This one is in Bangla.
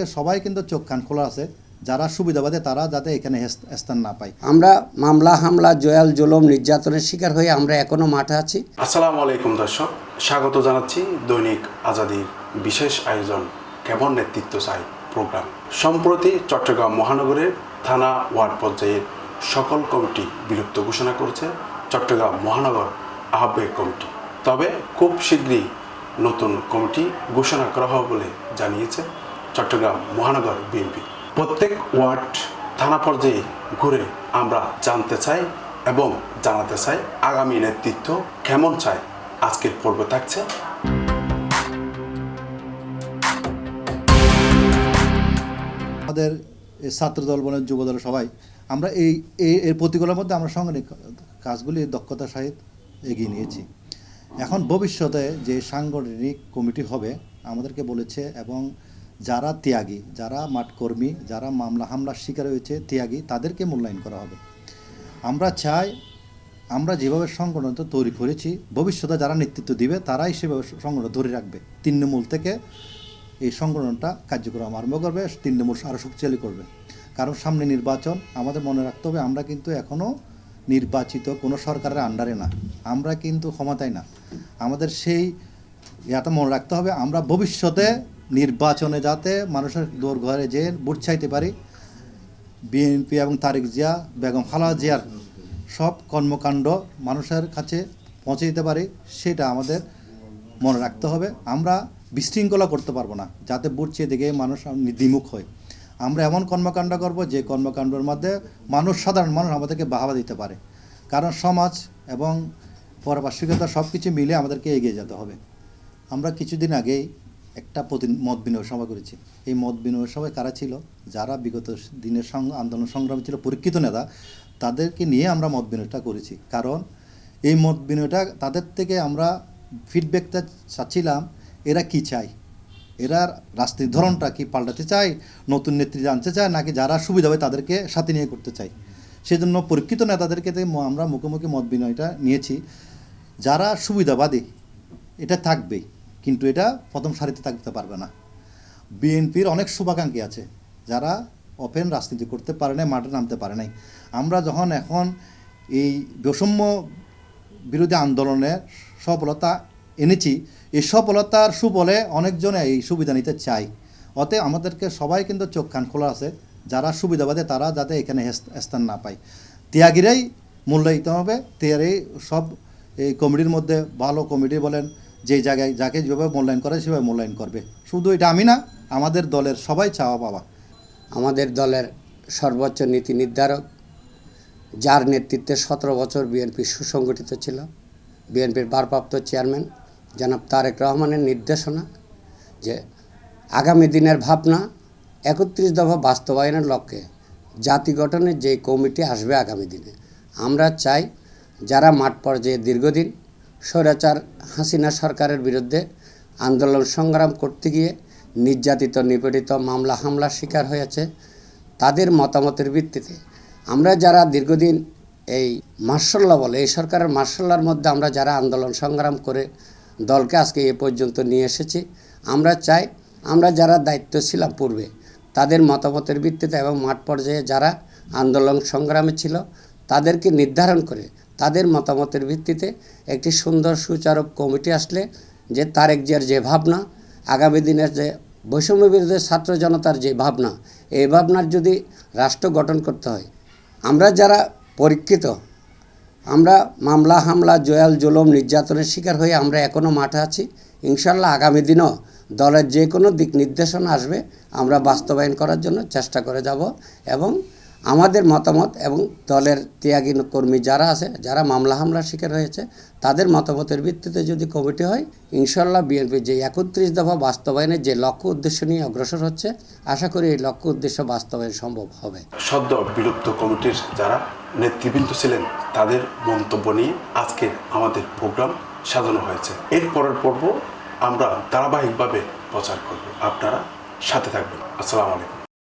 আমাদেরকে সবাই কিন্তু চোখ কান খোলা আছে যারা সুবিধাবাদে তারা যাতে এখানে স্থান না পায়। আমরা মামলা হামলা জয়াল জুলম নির্যাতনের শিকার হয়ে আমরা এখনও মাঠে আছি। আসসালামু আলাইকুম দর্শক স্বাগত জানাচ্ছি দৈনিক আজাদির বিশেষ আয়োজন কেমন নেতৃত্ব চাই প্রোগ্রাম। সম্প্রতি চট্টগ্রাম মহানগরের থানা ওয়ার্ড পর্যায়ের সকল কমিটি বিলুপ্ত ঘোষণা করেছে চট্টগ্রাম মহানগর আহ্বায়ক কমিটি। তবে খুব শীঘ্রই নতুন কমিটি ঘোষণা করা হবে বলে জানিয়েছে চট্টগ্রাম মহানগর বিএনপি। প্রত্যেক ওয়ার্ড, থানা পর্যায়ে ঘুরে আমরা জানতে চাই এবং জানাতে চাই আগামী নেতৃত্ব কেমন চায়। আজকের পর্ব থাকছে। আমাদের এই ছাত্র দল বলেন, যুব দল, সবাই, আমরা এই এর প্রতিকূলের মধ্যে আমরা সাংগঠনিক কাজগুলি দক্ষতার সহিত এগিয়ে নিয়েছি। এখন ভবিষ্যতে যে সাংগঠনিক কমিটি হবে, আমাদেরকে বলেছে এবং যারা ত্যাগী, যারা মাঠকর্মী, যারা মামলা হামলার শিকার হয়েছে, ত্যাগী, তাদেরকে মূল্যায়ন করা হবে। আমরা চাই, আমরা যেভাবে সংগঠন তৈরি করেছি, ভবিষ্যতে যারা নেতৃত্ব দিবে, তারাই সেভাবে সংগঠন ধরে রাখবে। তৃণমূল থেকে এই সংগঠনটা কার্যক্রম আরম্ভ করবে, তৃণমূল আরও শক্তিশালী করবে। কারণ সামনে নির্বাচন, আমাদের মনে রাখতে হবে, আমরা কিন্তু এখনও নির্বাচিত কোনো সরকারের আন্ডারে না। আমরা কিন্তু ক্ষমতায় না। আমাদের সেই ইয়াটা মনে রাখতে হবে, আমরা ভবিষ্যতে নির্বাচনে যাতে মানুষের দোর ঘরে যেয়ে ভোট চাইতে পারি, বিএনপি এবং তারেক জিয়া, বেগম খালা জিয়ার সব কর্মকাণ্ড মানুষের কাছে পৌঁছে দিতে পারি, সেটা আমাদের মনে রাখতে হবে। আমরা বিশৃঙ্খলা করতে পারব না, যাতে বুট চেয়ে দিকে মানুষ দ্বিমুখ হয়। আমরা এমন কর্মকাণ্ড করব যে কর্মকাণ্ডের মধ্যে মানুষ, সাধারণ মানুষ আমাদেরকে বাহাবা দিতে পারে। কারণ সমাজ এবং পারপার্শ্বিকতা সব কিছু মিলে আমাদেরকে এগিয়ে যেতে হবে। আমরা কিছুদিন আগেই একটা প্রতি মত বিনিময় সভা করেছি। এই মত বিনিময় সভায় কারা ছিল? যারা বিগত দিনের আন্দোলন সংগ্রামী ছিল পরীক্ষিত নেতা, তাদেরকে নিয়ে আমরা মত বিনিময়টা করেছি। কারণ এই মত বিনিময়টা তাদের থেকে আমরা ফিডব্যাকটা চাচ্ছিলাম, এরা কি চায়? এরা রাজনীতির ধরনটা কি পাল্টাতে চায়? নতুন নেত্রী জানতে চায়? নাকি যারা সুবিধা হয় তাদেরকে সাথে নিয়ে করতে চায়? সেজন্য পরীক্ষিত নেতাদেরকে আমরা মুখোমুখি মত বিনিময়টা নিয়েছি। যারা সুবিধাবাদী, এটা থাকবেই। কিন্তু এটা প্রথম সারিতে থাকতে পারবে না। বিএনপির অনেক শুভাকাঙ্ক্ষী আছে, যারা ওপেন রাজনীতি করতে পারে নাই, মাঠে নামতে পারে নাই। আমরা যখন এখন এই বৈষম্য বিরোধী আন্দোলনে সফলতা এনেছি, এই সফলতার সুবলে অনেকজনে এই সুবিধা নিতে চাই অতএব আমাদেরকে সবাই কিন্তু চোখ কান খোলা আছে, যারা সুবিধাবাদে তারা যাতে এখানে স্থান না পায়। ত্যাগীরাই মূল্যায়িত হবে ত্যাগী সব এই কমিটির মধ্যে ভালো কমিটি বলেন যে জায়গায় যাকে যেভাবে মূল্যায়ন করে সেভাবে মূল্যায়ন করবে। শুধু এটা আমি না, আমাদের দলের সবাই চাওয়া পাওয়া। আমাদের দলের সর্বোচ্চ নীতি নির্ধারক, যার নেতৃত্বে সতেরো বছর বিএনপি সুসংগঠিত ছিল, বিএনপির ভারপ্রাপ্ত চেয়ারম্যান জনাব তারেক রহমানের নির্দেশনা যে আগামী দিনের ভাবনা একত্রিশ দফা বাস্তবায়নের লক্ষ্যে জাতি গঠনের যে কমিটি আসবে আগামী দিনে। আমরা চাই যারা মাঠ পর্যায়ে দীর্ঘদিন স্বৈরাচার হাসিনা সরকারের বিরুদ্ধে আন্দোলন সংগ্রাম করতে গিয়ে নির্যাতিত, নিপীড়িত, মামলা, হামলার শিকার হয়েছে। তাদের মতামতের ভিত্তিতে আমরা যারা দীর্ঘদিন এই মার্শাল্লাহ বলে, এই সরকারের মার্শাল্লার মধ্যে আমরা যারা আন্দোলন সংগ্রাম করে দলকে আজকে এ পর্যন্ত নিয়ে এসেছি, আমরা চাই আমরা যারা দায়িত্ব ছিলাম পূর্বে, তাদের মতামতের ভিত্তিতে এবং মাঠ পর্যায়ে যারা আন্দোলন সংগ্রামে ছিল, তাদেরকে নির্ধারণ করে তাদের মতামতের ভিত্তিতে একটি সুন্দর সুচারক কমিটি আসলে যে তারেক জিয়ার যে ভাবনা, আগামী দিনের যে বৈষম্য বিরোধী ছাত্র জনতার যে ভাবনা, এই ভাবনার যদি রাষ্ট্র গঠন করতে হয়, আমরা যারা পরীক্ষিত, আমরা মামলা হামলা, জয়াল, জুলম, নির্যাতনের শিকার হয়ে আমরা এখনও মাঠে আছি, ইনশাল্লাহ আগামী দিনও দলের যে কোনো দিক নির্দেশনা আসবে, আমরা বাস্তবায়ন করার জন্য চেষ্টা করে যাব এবং আমাদের মতামত এবং দলের ত্যাগী কর্মী যারা আছে, যারা মামলা হামলার শিকার হয়েছে, তাদের মতামতের ভিত্তিতে যদি কমিটি হয় ইনশাল্লাহ বিএনপি যে একত্রিশ দফা বাস্তবায়নের যে লক্ষ্য উদ্দেশ্য নিয়ে অগ্রসর হচ্ছে, আশা করি এই লক্ষ্য উদ্দেশ্য বাস্তবায়ন সম্ভব হবে। সদ্য বিলুপ্ত কমিটির যারা নেতৃবৃন্দ ছিলেন, তাদের মন্তব্য নিয়ে আজকে আমাদের প্রোগ্রাম সাজানো হয়েছে। এর পরের পর্ব আমরা ধারাবাহিকভাবে প্রচার করব। আপনারা সাথে থাকবেন। আসসালামু আলাইকুম।